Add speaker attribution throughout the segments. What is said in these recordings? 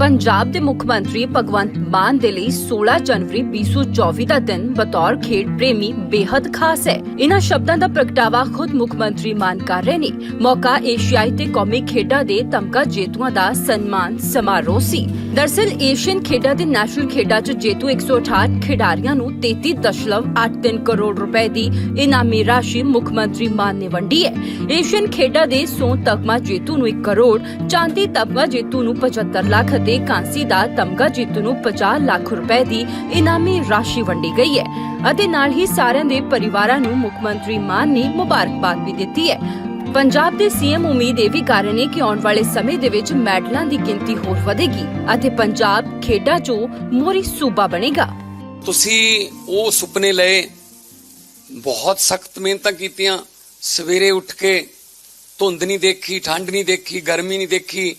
Speaker 1: ਪੰਜਾਬ ਦੇ ਮੁੱਖ ਮੰਤਰੀ ਭਗਵੰਤ ਮਾਨ ਦੇ ਲਈ 16 ਜਨਵਰੀ 2024 ਦਾ ਦਿਨ ਬਤੌਰ ਖੇਡ ਪ੍ਰੇਮੀ ਬੇहद ਖਾਸ ਹੈ। ਇਹਨਾਂ ਸ਼ਬਦਾਂ ਦਾ ਪ੍ਰਗਟਾਵਾ ਖੁਦ ਮੁੱਖ ਮੰਤਰੀ ਮਾਨ ਕਰ ਰਹੇ ਨੇ। ਮੌਕਾ ਏਸ਼ੀਆਈ ਤੇ ਕੌਮੀ ਖੇਡਾਂ ਦੇ ਤਮਗਾ ਜੇਤੂਆਂ ਦਾ ਸਨਮਾਨ ਸਮਾਰੋਹ ਸੀ। ਦਰਸਲ ਏਸ਼ੀਅਨ ਖੇਡਾਂ ਦੇ ਨੈਸ਼ਨਲ ਖੇਡਾਂ 'ਚ ਜੇਤੂ 168 ਖਿਡਾਰੀਆਂ ਨੂੰ 33.83 ਕਰੋੜ ਰੁਪਏ ਦੀ ਇਨਾਮੀ ਰਾਸ਼ੀ ਮੁੱਖ ਮੰਤਰੀ ਮਾਨ ਨੇ ਵੰਡੀ ਹੈ। ਏਸ਼ੀਅਨ ਖੇਡਾਂ ਦੇ ਸੋਨ ਤਗਮਾ ਜੇਤੂ ਨੂੰ 1 ਕਰੋੜ, ਚਾਂਦੀ ਤਗਮਾ ਜੇਤੂ ਨੂੰ 75 ਲੱਖ ਅਤੇ ਕਾਂਸੀ ਦਾ ਤਮਗਾ ਜੇਤੂ ਨੂੰ 50 ਲੱਖ ਰੁਪਏ ਦੀ ਇਨਾਮੀ ਰਾਸ਼ੀ ਵੰਡੀ ਗਈ ਹੈ। ਅਤੇ ਨਾਲ ਹੀ ਸਾਰਿਆਂ ਦੇ ਪਰਿਵਾਰਾਂ ਨੂੰ ਮੁੱਖ ਮੰਤਰੀ ਮਾਨ ਨੇ ਮੁਬਾਰਕਬਾਦ ਵੀ ਦਿੱਤੀ ਹੈ। ਪੰਜਾਬ ਦੇ ਸੀਐਮ ਉਮੀਦ ਇਹ ਵੀ ਕਰ ਰਹੇ ਨੇ ਕਿ ਆਉਣ ਵਾਲੇ ਸਮੇਂ ਦੇ ਵਿੱਚ ਮੈਡਲਾਂ ਦੀ ਗਿਣਤੀ ਹੋਰ ਵਧੇਗੀ ਅਤੇ ਪੰਜਾਬ ਖੇਡਾਂ 'ਚੋਂ ਮੋਰੀ ਸੂਬਾ ਬਣੇਗਾ
Speaker 2: ਤੁਸੀਂ ਉਹ ਸੁਪਨੇ ਲਏ ਬਹੁਤ ਸਖਤ ਮਿਹਨਤਾਂ ਕੀਤੀਆਂ ਸਵੇਰੇ ਉੱਠ ਕੇ ਧੁੰਦ ਨਹੀਂ ਦੇਖੀ ਠੰਡ ਨਹੀਂ ਦੇਖੀ ਗਰਮੀ ਨਹੀਂ ਦੇਖੀ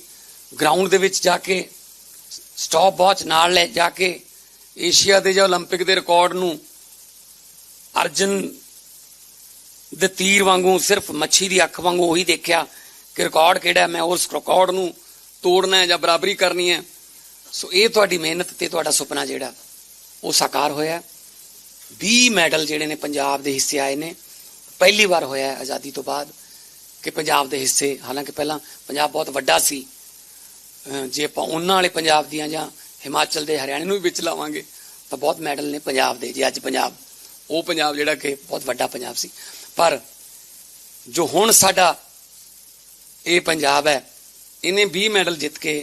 Speaker 2: ਗਰਾਊਂਡ ਦੇ ਵਿੱਚ ਜਾ ਕੇ ਸਟਾਪ ਵਾਚ ਨਾਲ ਲੈ ਜਾ ਕੇ ਏਸ਼ੀਆ ਦੇ ਜਾਂ 올림픽 ਦੇ ਰਿਕਾਰਡ ਨੂੰ ਅਰਜਨ ਦੇ ਤੀਰ ਵਾਂਗੂ, ਸਿਰਫ ਮੱਛੀ ਦੀ ਅੱਖ ਵਾਂਗੂ ਉਹੀ ਦੇਖਿਆ ਕਿ ਰਿਕਾਰਡ ਕਿਹੜਾ ਮੈਂ ਉਸ ਰਿਕਾਰਡ ਨੂੰ ਤੋੜਨਾ ਹੈ ਜਾਂ ਬਰਾਬਰੀ ਕਰਨੀ ਹੈ। ਸੋ ਇਹ ਤੁਹਾਡੀ ਮਿਹਨਤ ਤੇ ਤੁਹਾਡਾ ਸੁਪਨਾ ਜਿਹੜਾ, ਉਹ ਸਾਕਾਰ ਹੋਇਆ 20 ਮੈਡਲ ਜਿਹੜੇ ਨੇ ਪੰਜਾਬ ਦੇ ਹਿੱਸੇ ਆਏ ਨੇ। ਪਹਿਲੀ ਵਾਰ ਹੋਇਆ ਆਜ਼ਾਦੀ ਤੋਂ ਬਾਅਦ ਕਿ ਪੰਜਾਬ ਦੇ ਹਿੱਸੇ, ਹਾਲਾਂਕਿ ਪਹਿਲਾਂ ਪੰਜਾਬ ਬਹੁਤ ਵੱਡਾ ਸੀ। ਜੇ ਆਪਾਂ ਉਹਨਾਂ ਵਾਲੇ ਪੰਜਾਬ ਦੀਆਂ ਜਾਂ ਹਿਮਾਚਲ ਦੇ ਹਰਿਆਣੇ ਨੂੰ ਵੀ ਵਿੱਚ ਲਾਵਾਂਗੇ, ਤਾਂ ਬਹੁਤ ਮੈਡਲ ਨੇ ਪੰਜਾਬ ਦੇ। ਜੇ ਅੱਜ ਪੰਜਾਬ ਉਹ ਪੰਜਾਬ ਜਿਹੜਾ ਕਿ ਬਹੁਤ ਵੱਡਾ ਪੰਜਾਬ ਸੀ ਪਰ ਜੋ ਹੁਣ ਸਾਡਾ ਇਹ ਪੰਜਾਬ ਹੈ ਇਹਨੇ 20 ਮੈਡਲ ਜਿੱਤ ਕੇ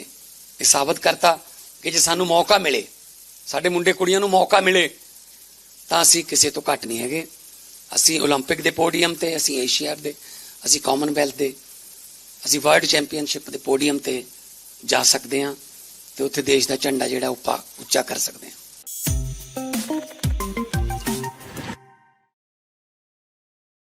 Speaker 2: ਇਹ ਸਾਬਤ ਕਰਤਾ ਕਿ ਜੇ ਸਾਨੂੰ ਮੌਕਾ ਮਿਲੇ ਸਾਡੇ ਮੁੰਡੇ ਕੁੜੀਆਂ ਨੂੰ ਮੌਕਾ ਮਿਲੇ ਤਾਂ ਅਸੀਂ ਕਿਸੇ ਤੋਂ ਘੱਟ ਨਹੀਂ ਹੈਗੇ ਅਸੀਂ 올림픽 ਦੇ ਪੋਡੀਅਮ ਤੇ ਅਸੀਂ ਏਸ਼ੀਆ ਦੇ ਅਸੀਂ ਕਾਮਨਵੈਲਥ ਦੇ ਅਸੀਂ ਵਰਲਡ ਚੈਂਪੀਅਨਸ਼ਿਪ ਦੇ ਪੋਡੀਅਮ ਤੇ ਜਾ ਸਕਦੇ ਹਾਂ ਤੇ ਉੱਥੇ ਦੇਸ਼ ਦਾ ਝੰਡਾ ਜਿਹੜਾ ਉਹ ਪਾ- ਉੱਚਾ ਕਰ ਸਕਦੇ ਹਾਂ